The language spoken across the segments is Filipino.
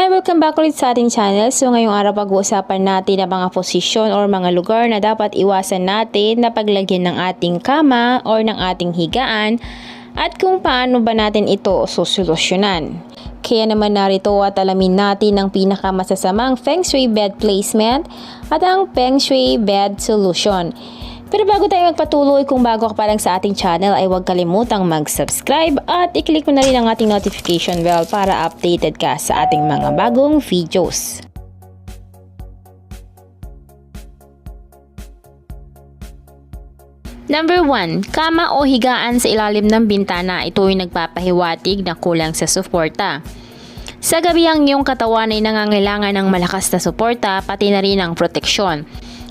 Hi, welcome back ulit sa ating channel. So ngayong araw pag-uusapan natin ang mga posisyon or mga lugar na dapat iwasan natin na paglagyan ng ating kama or ng ating higaan at kung paano ba natin ito susolusyonan. Kaya naman narito at alamin natin ang pinakamasasamang Feng Shui bed placement at ang Feng Shui bed solution. Pero bago tayo magpatuloy, kung bago ka pa lang sa ating channel ay huwag kalimutang mag-subscribe at i-click mo na rin ang ating notification bell para updated ka sa ating mga bagong videos. Number 1, kama o higaan sa ilalim ng bintana. Ito ay nagpapahiwatig na kulang sa suporta. Sa gabi ang iyong katawan ay nangangailangan ng malakas na suporta pati na rin ang proteksyon.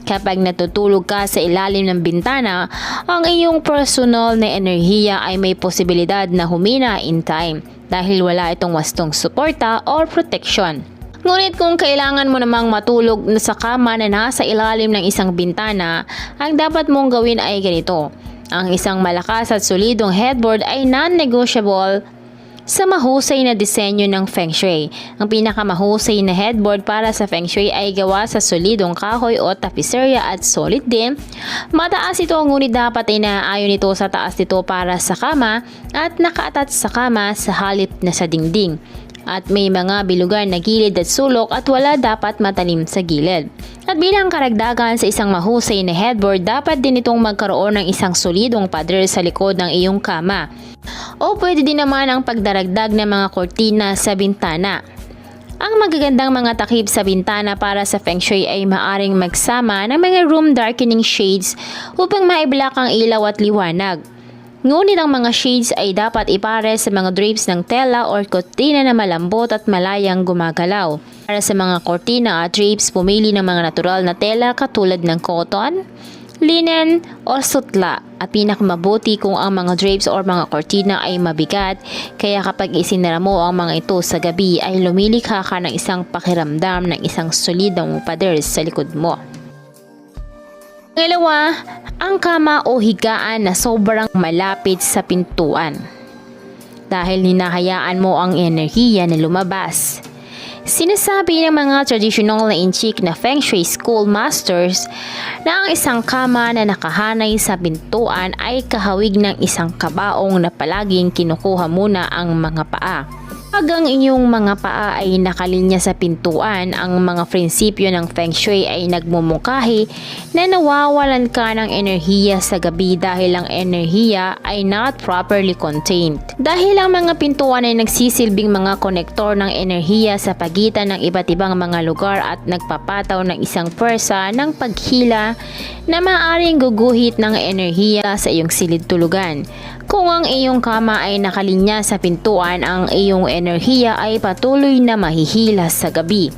Kapag natutulog ka sa ilalim ng bintana, ang iyong personal na enerhiya ay may posibilidad na humina in time dahil wala itong wastong suporta or proteksyon. Ngunit kung kailangan mo namang matulog na sa kama na nasa ilalim ng isang bintana, ang dapat mong gawin ay ganito. Ang isang malakas at solidong headboard ay non-negotiable sa mahusay na disenyo ng Feng Shui. Ang pinakamahusay na headboard para sa Feng Shui ay gawa sa solidong kahoy o tapiserya at solid din. Mataas ito ngunit dapat ay naaayon ito sa taas nito para sa kama at nakaatat sa kama sa halip na sa dingding at may mga bilugan na gilid at sulok at wala dapat matalim sa gilid. At bilang karagdagan sa isang mahusay na headboard, dapat din itong magkaroon ng isang solidong pader sa likod ng iyong kama. O pwede din naman ang pagdaragdag ng mga kortina sa bintana. Ang magagandang mga takip sa bintana para sa Feng Shui ay maaring magsama ng mga room darkening shades upang maiblock ang ilaw at liwanag. Ngunit ang mga shades ay dapat ipare sa mga drapes ng tela or kortina na malambot at malayang gumagalaw. Para sa mga kortina at drapes, pumili ng mga natural na tela katulad ng cotton, linen o sutla at pinakamabuti kung ang mga drapes or mga kortina ay mabigat kaya kapag isinara mo ang mga ito sa gabi ay lumilikha ka ng isang pakiramdam ng isang solidong pader sa likod mo. Pangalawa, ang kama o higaan na sobrang malapit sa pintuan. Dahil hinahayaan mo ang enerhiya na lumabas. Sinasabi ng mga traditional na inchik na Feng Shui School Masters na ang isang kama na nakahanay sa pintuan ay kahawig ng isang kabaong na palaging kinukuha muna ang mga paa. Pag ang inyong mga paa ay nakalinya sa pintuan, ang mga prinsipyo ng Feng Shui ay nagmumukahi na nawawalan ka ng enerhiya sa gabi dahil ang enerhiya ay not properly contained. Dahil ang mga pintuan ay nagsisilbing mga konektor ng enerhiya sa pagitan ng iba't ibang mga lugar at nagpapataw ng isang pwersa ng paghila na maaaring guguhit ng enerhiya sa iyong silid tulugan. Kung ang iyong kama ay nakalinya sa pintuan, ang iyong enerhiya ay patuloy na mahihila sa gabi.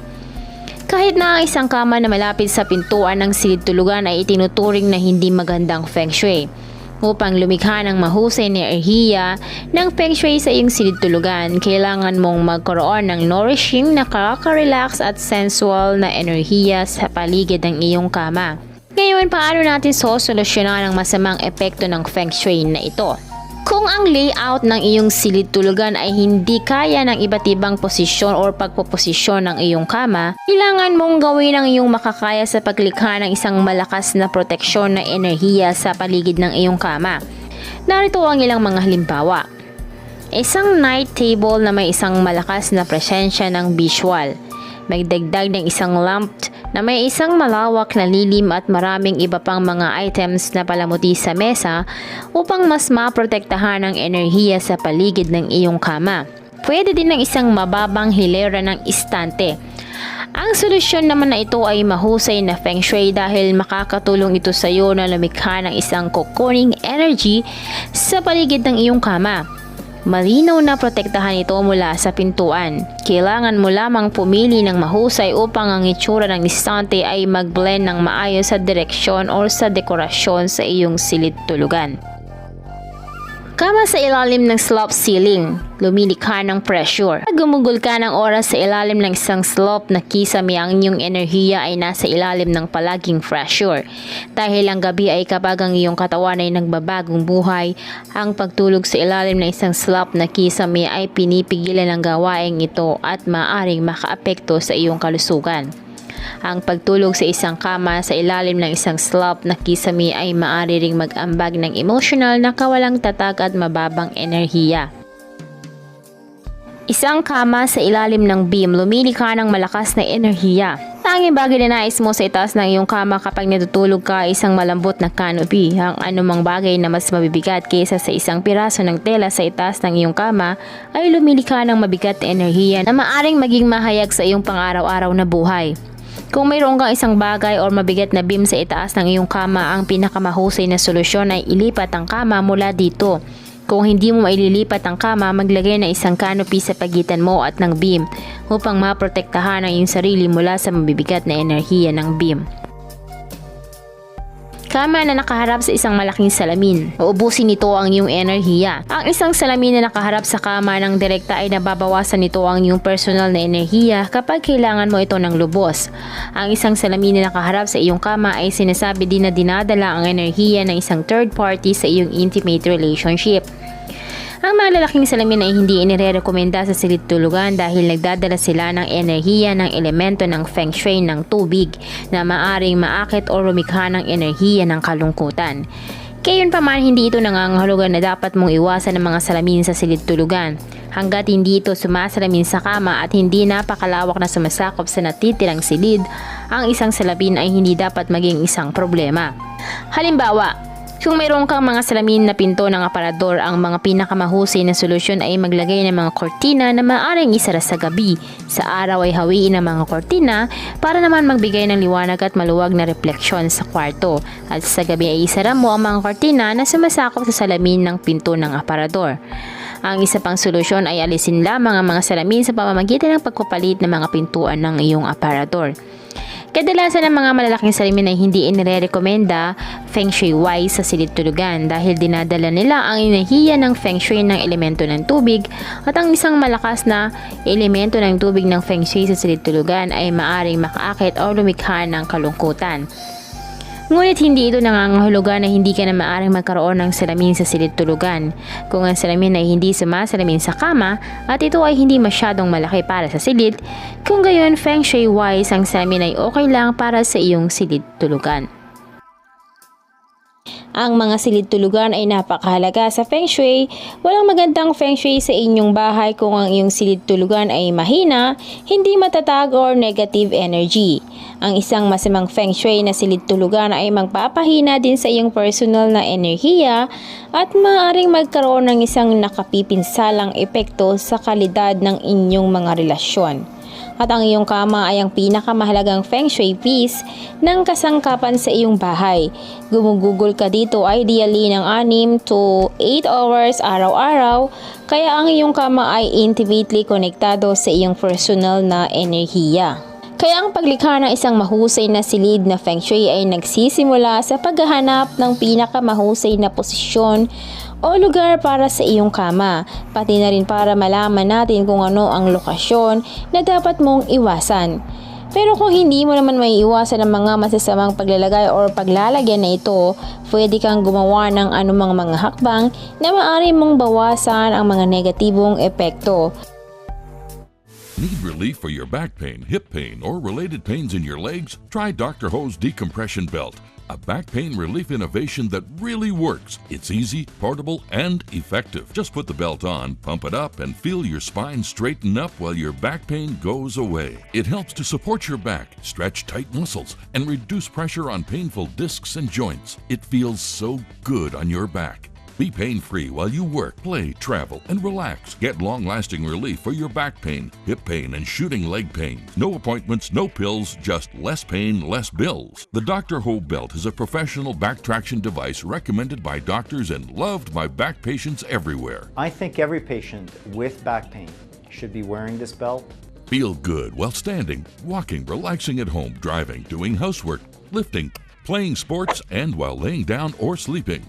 Kahit na ang isang kama na malapit sa pintuan ng silid tulugan ay itinuturing na hindi magandang feng shui. Upang lumikha ng mahusay na enerhiya ng feng shui sa iyong silid tulugan, kailangan mong magkaroon ng nourishing, nakaka-relax at sensual na enerhiya sa paligid ng iyong kama. Ngayon, paano natin sosolusyonan ang masamang epekto ng feng shui na ito? Kung ang layout ng iyong silid tulugan ay hindi kaya ng iba't ibang posisyon or pagpoposisyon ng iyong kama, kailangan mong gawin ang iyong makakaya sa paglikha ng isang malakas na proteksyon na enerhiya sa paligid ng iyong kama. Narito ang ilang mga halimbawa. Isang night table na may isang malakas na presensya ng visual. Magdagdag ng isang lamp na may isang malawak na lilim at maraming iba pang mga items na palamuti sa mesa upang mas maprotektahan ang enerhiya sa paligid ng iyong kama. Pwede din ng isang mababang hilera ng istante. Ang solusyon naman na ito ay mahusay na feng shui dahil makakatulong ito sa iyo na lumikha ng isang cocooning energy sa paligid ng iyong kama. Malinaw na protektahan ito mula sa pintuan. Kailangan mo lamang pumili ng mahusay upang ang itsura ng istante ay mag-blend ng maayos sa direksyon o sa dekorasyon sa iyong silid tulugan. Kama sa ilalim ng slope ceiling, lumilikha ng pressure. Pag gumugol ka ng oras sa ilalim ng isang slope na kisame ang inyong enerhiya ay nasa ilalim ng palaging pressure. Dahil ang gabi ay kapag ang iyong katawan ay nagbabagong buhay, ang pagtulog sa ilalim ng isang slope na kisame ay pinipigilan ng gawaing ito at maaring makaapekto sa iyong kalusugan. Ang pagtulog sa isang kama sa ilalim ng isang slope na kisame ay maaari ring mag-ambag ng emotional na kawalang tatag at mababang enerhiya. Isang kama sa ilalim ng beam lumilikha ng malakas na enerhiya. Tanging bagay na nais mo sa itaas ng iyong kama kapag natutulog ka isang malambot na canopy. Ang anumang bagay na mas mabibigat kaysa sa isang piraso ng tela sa itaas ng iyong kama ay lumilikha ng mabigat na enerhiya na maaring maging mahayag sa iyong pang-araw-araw na buhay. Kung mayroon kang isang bagay o mabigat na beam sa itaas ng iyong kama, ang pinakamahusay na solusyon ay ilipat ang kama mula dito. Kung hindi mo maililipat ang kama, maglagay ng isang canopy sa pagitan mo at ng beam upang maprotektahan ang iyong sarili mula sa mabibigat na enerhiya ng beam. Kama na nakaharap sa isang malaking salamin. Uubusin nito ang iyong enerhiya. Ang isang salamin na nakaharap sa kama ng direkta ay nababawasan nito ang iyong personal na enerhiya kapag kailangan mo ito ng lubos. Ang isang salamin na nakaharap sa iyong kama ay sinasabi din na dinadala ang enerhiya ng isang third party sa iyong intimate relationship. Ang mga lalaking salamin ay hindi inirerekomenda sa silid tulugan dahil nagdadala sila ng enerhiya ng elemento ng feng shui ng tubig na maaring maakit o rumikha ng enerhiya ng kalungkutan. Kayon pa man hindi ito nangangahulugan na dapat mong iwasan ang mga salamin sa silid tulugan. Hanggat hindi ito sumasalamin sa kama at hindi napakalawak na sumasakop sa natitirang silid, ang isang salamin ay hindi dapat maging isang problema. Halimbawa, kung mayroon kang mga salamin na pinto ng aparador, ang mga pinakamahusay na solusyon ay maglagay ng mga kortina na maaaring isara sa gabi. Sa araw ay hawiin ang mga kortina para naman magbigay ng liwanag at maluwag na refleksyon sa kwarto. At sa gabi ay isara mo ang mga kortina na sumasakop sa salamin ng pinto ng aparador. Ang isa pang solusyon ay alisin lamang ang mga salamin sa pamamagitan ng pagpapalit ng mga pintuan ng iyong aparador. Kadalasan ng mga malalaking salamin ay hindi inirekomenda feng shui wise sa silid tulugan dahil dinadala nila ang enerhiya ng feng shui ng elemento ng tubig at ang isang malakas na elemento ng tubig ng feng shui sa silid tulugan ay maaring makaakit o lumikha ng kalungkutan. Ngunit hindi ito nangangahulugan na hindi ka na maaring magkaroon ng salamin sa silid tulugan. Kung ang salamin ay hindi sumasalamin sa kama at ito ay hindi masyadong malaki para sa silid, kung gayon feng shui wise ang salamin ay okay lang para sa iyong silid tulugan. Ang mga silid tulugan ay napakahalaga sa feng shui. Walang magandang feng shui sa inyong bahay kung ang iyong silid tulugan ay mahina, hindi matatag or negative energy. Ang isang masamang feng shui na silid tulugan ay magpapahina din sa iyong personal na enerhiya at maaaring magkaroon ng isang nakapipinsalang epekto sa kalidad ng inyong mga relasyon at ang iyong kama ay ang pinakamahalagang feng shui piece ng kasangkapan sa iyong bahay. Gumugugol ka dito ideally ng 6 to 8 hours araw-araw kaya ang iyong kama ay intimately konektado sa iyong personal na enerhiya. Kaya ang paglikha ng isang mahusay na silid na feng shui ay nagsisimula sa paghahanap ng pinakamahusay na posisyon o lugar para sa iyong kama, pati na rin para malaman natin kung ano ang lokasyon na dapat mong iwasan. Pero kung hindi mo naman may iwasan ang mga masasamang paglalagay or paglalagyan na ito, pwede kang gumawa ng anumang mga hakbang na maaari mong bawasan ang mga negatibong epekto. Need relief for your back pain, hip pain, or related pains in your legs? Try Dr. Ho's Decompression Belt, a back pain relief innovation that really works. It's easy, portable, and effective. Just put the belt on, pump it up, and feel your spine straighten up while your back pain goes away. It helps to support your back, stretch tight muscles, and reduce pressure on painful discs and joints. It feels so good on your back. Be pain free while you work, play, travel, and relax. Get long lasting relief for your back pain, hip pain, and shooting leg pain. No appointments, no pills, just less pain, less bills. The Dr. Ho belt is a professional back traction device recommended by doctors and loved by back patients everywhere. I think every patient with back pain should be wearing this belt. Feel good while standing, walking, relaxing at home, driving, doing housework, lifting, playing sports, and while laying down or sleeping.